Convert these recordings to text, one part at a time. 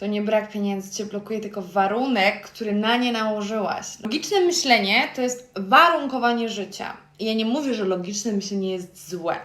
to nie brak pieniędzy Cię blokuje, tylko warunek, który na nie nałożyłaś. Logiczne myślenie to jest warunkowanie życia. I ja nie mówię, że logiczne myślenie jest złe.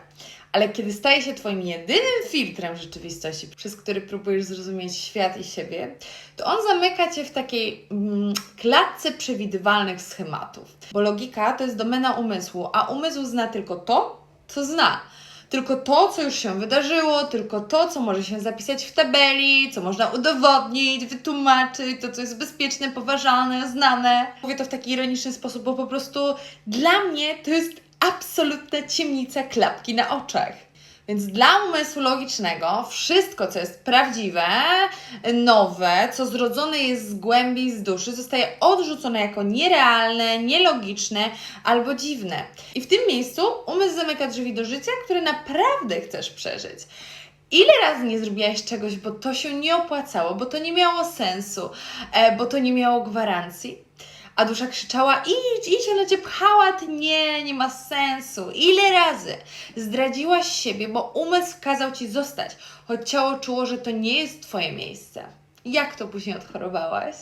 Ale kiedy staje się Twoim jedynym filtrem rzeczywistości, przez który próbujesz zrozumieć świat i siebie, to on zamyka Cię w takiej mm, klatce przewidywalnych schematów. Bo logika to jest domena umysłu, a umysł zna tylko to, co zna. Tylko to, co już się wydarzyło, tylko to, co może się zapisać w tabeli, co można udowodnić, wytłumaczyć, to, co jest bezpieczne, poważane, znane. Mówię to w taki ironiczny sposób, bo po prostu dla mnie to jest absolutna ciemnica klapki na oczach. Więc dla umysłu logicznego wszystko, co jest prawdziwe, nowe, co zrodzone jest z głębi, z duszy, zostaje odrzucone jako nierealne, nielogiczne albo dziwne. I w tym miejscu umysł zamyka drzwi do życia, które naprawdę chcesz przeżyć. Ile razy nie zrobiłaś czegoś, bo to się nie opłacało, bo to nie miało sensu, e, bo to nie miało gwarancji? A dusza krzyczała: idź, idź, ona cię pchała, ty nie, nie ma sensu. Ile razy zdradziłaś siebie, bo umysł kazał ci zostać, choć ciało czuło, że to nie jest twoje miejsce. Jak to później odchorowałaś?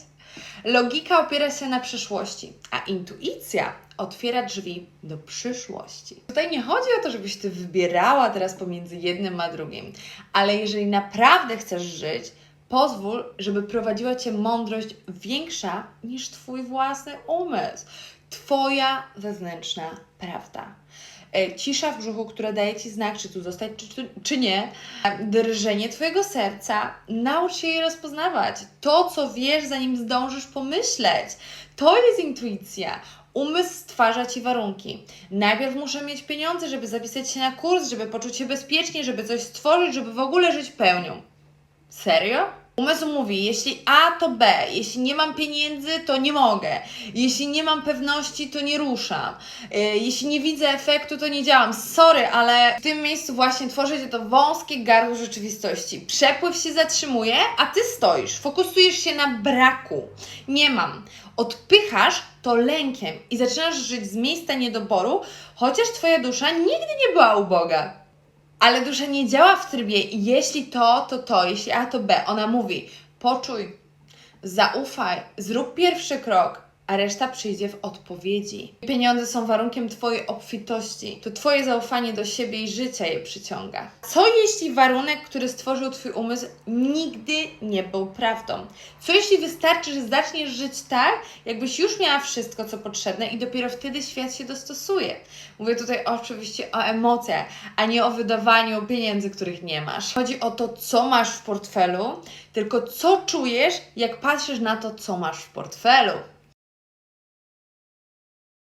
Logika opiera się na przeszłości, a intuicja otwiera drzwi do przyszłości. Tutaj nie chodzi o to, żebyś ty wybierała teraz pomiędzy jednym a drugim, ale jeżeli naprawdę chcesz żyć, pozwól, żeby prowadziła cię mądrość większa niż twój własny umysł. Twoja wewnętrzna prawda. E, Cisza w brzuchu, która daje ci znak, czy tu zostać, czy, czy, czy nie. E, Drżenie twojego serca, naucz się je rozpoznawać. To, co wiesz, zanim zdążysz pomyśleć. To jest intuicja. Umysł stwarza ci warunki. Najpierw muszę mieć pieniądze, żeby zapisać się na kurs, żeby poczuć się bezpiecznie, żeby coś stworzyć, żeby w ogóle żyć pełnią. Serio? Umysł mówi, jeśli A to B, jeśli nie mam pieniędzy, to nie mogę, jeśli nie mam pewności, to nie ruszam, Yy, jeśli nie widzę efektu, to nie działam. Sorry, ale w tym miejscu właśnie tworzy się to wąskie gardło rzeczywistości. Przepływ się zatrzymuje, a ty stoisz, fokusujesz się na braku. Nie mam. Odpychasz to lękiem i zaczynasz żyć z miejsca niedoboru, chociaż twoja dusza nigdy nie była uboga. Ale dusza nie działa w trybie jeśli to, to to, jeśli A, to B. Ona mówi poczuj, zaufaj, zrób pierwszy krok, a reszta przyjdzie w odpowiedzi. Pieniądze są warunkiem Twojej obfitości. To Twoje zaufanie do siebie i życia je przyciąga. Co jeśli warunek, który stworzył Twój umysł, nigdy nie był prawdą? Co jeśli wystarczy, że zaczniesz żyć tak, jakbyś już miała wszystko, co potrzebne i dopiero wtedy świat się dostosuje? Mówię tutaj oczywiście o emocjach, a nie o wydawaniu pieniędzy, których nie masz. Chodzi o to, co masz w portfelu, tylko co czujesz, jak patrzysz na to, co masz w portfelu.